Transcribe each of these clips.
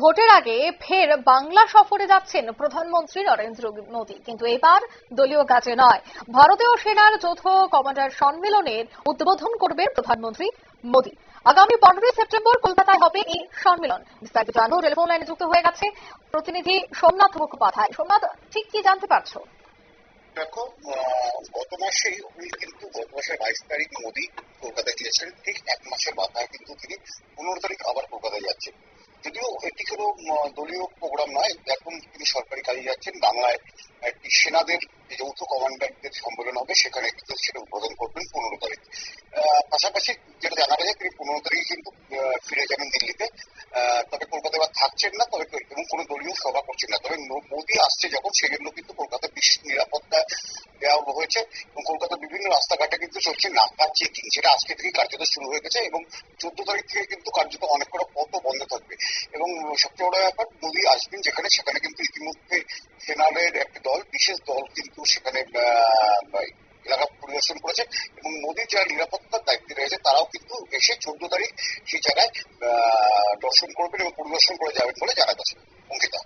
ভোটের আগে ফের বাংলা সফরে যাচ্ছেন প্রধানমন্ত্রী নরেন্দ্র মোদী। কিন্তু এবার দলীয় কাজে নয়। ভারতীয় সেনার যৌথ কমান্ডার সম্মেলনের উদ্বোধন করবেন প্রধানমন্ত্রী মোদী। আগামী পনেরোই সেপ্টেম্বর কলকাতায় হবে এই সম্মেলন। বিস্তারিত জানব, টেলিফোন লাইনে যুক্ত হয়ে গেছে প্রতিনিধি সোমনাথ মুখোপাধ্যায়। সোমনাথ, ঠিক কি জানতে পারছ? দেখো গত মাসেই কিন্তু গত মাসের বাইশ তারিখ মোদী কলকাতায় গিয়েছেন ঠিক এক মাসের মাথায় কিন্তু তিনি পনেরো তারিখ আবার কলকাতায় যাচ্ছেন। যদিও এটি কোনো দলীয় প্রোগ্রাম নয়, এখন তিনি সরকারি কাজে যাচ্ছেন, বাংলায় একটি সেনাদের যৌথ কমান্ডারদের সম্মেলন হবে, সেখানে কিন্তু সেটা উদ্বোধন করবেন পনেরো তারিখ। পাশাপাশি যেটা জানা গেছে, তিনি পনেরো তারিখে কিন্তু ফিরে যাবেন দিল্লিতে। তবে কলকাতায় এবার থাকছেন না, তবে এবং কোনো দলীয় সভা করছেন না। তবে মোদী আসছে যখন, সেজন্য কিন্তু কলকাতার বিশেষ নিরাপত্তা দেওয়া হয়েছে। এবং কলকাতা রাস্তাঘাটে কিন্তু চলছে নাকা চেকিং সেটা আজকে থেকে কার্যত শুরু হয়ে গেছে এবং চোদ্দ তারিখ থেকে কিন্তু কার্যত অনেক কটা পথও বন্ধ থাকবে। এবং সবচেয়ে বড় ব্যাপার মোদী আসবেন যেখানে, সেখানে কিন্তু ইতিমধ্যে সেনারের একটি দল, বিশেষ দল কিন্তু সেখানে এলাকা পরিদর্শন করেছে এবং নদীর যারা নিরাপত্তার দায়িত্বে রয়েছে এসে চোদ্দ তারিখ সেই জায়গায় দর্শন করবেন এবং পরিদর্শন করে যাবেন বলে জানা গেছে। অঙ্কিতা।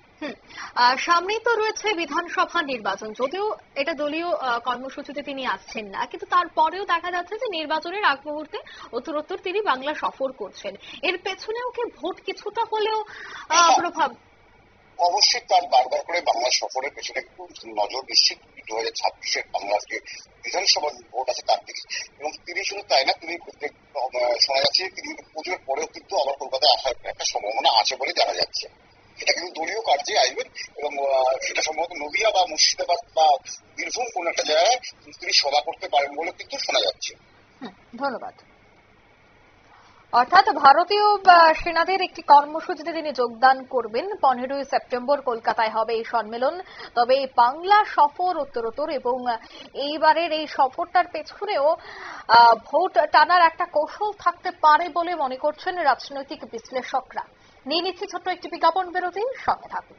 সামনেই তো রয়েছে বিধানসভা নির্বাচন। যদিও এটা দলীয় কর্মসূচিতে তিনি আসছেন না কিন্তু তারপরেও দেখা যাচ্ছে যে নির্বাচনের আগ মুহূর্তে উত্তরোত্তর তিনি বাংলা সফর করছেন। এর পেছনেও কি ভোট কিছুটা হলেও প্রভাব অবশ্যই তার বারবার করে বাংলা সফরের পেছনে একটু নজর নিশ্চিত দু হাজার ছাব্বিশের বাংলার যে বিধানসভা ভোট আছে তার দিকে এবং তিনি শুধু তাই না, তিনি শোনা যাচ্ছে তিনি পুজোর পরেও কিন্তু আবার কলকাতায় আসার একটা সম্ভাবনা আছে বলে জানা যাচ্ছে। এটা কিন্তু দলীয় কার্যে আসবেন এবং সেটা সম্ভবত নদিয়া বা মুর্শিদাবাদ বা বীরভূম কোন একটা জায়গায় তিনি সভা করতে পারেন বলে কিন্তু শোনা যাচ্ছে। ধন্যবাদ। অর্থাৎ ভারতীয় সেনাদের একটি কর্মসূচিতে তিনি যোগদান করবেন। পনেরোই সেপ্টেম্বর কলকাতায় হবে এই সম্মেলন। তবে এই বাংলা সফর উত্তরোত্তর এবং এইবারের এই সফরটার পেছনেও ভোট টানার একটা কৌশল থাকতে পারে বলে মনে করছেন রাজনৈতিক বিশ্লেষকরা। নিয়ে নিচ্ছি ছোট্ট একটি বিজ্ঞাপন বিরতি। সঙ্গে থাকুন।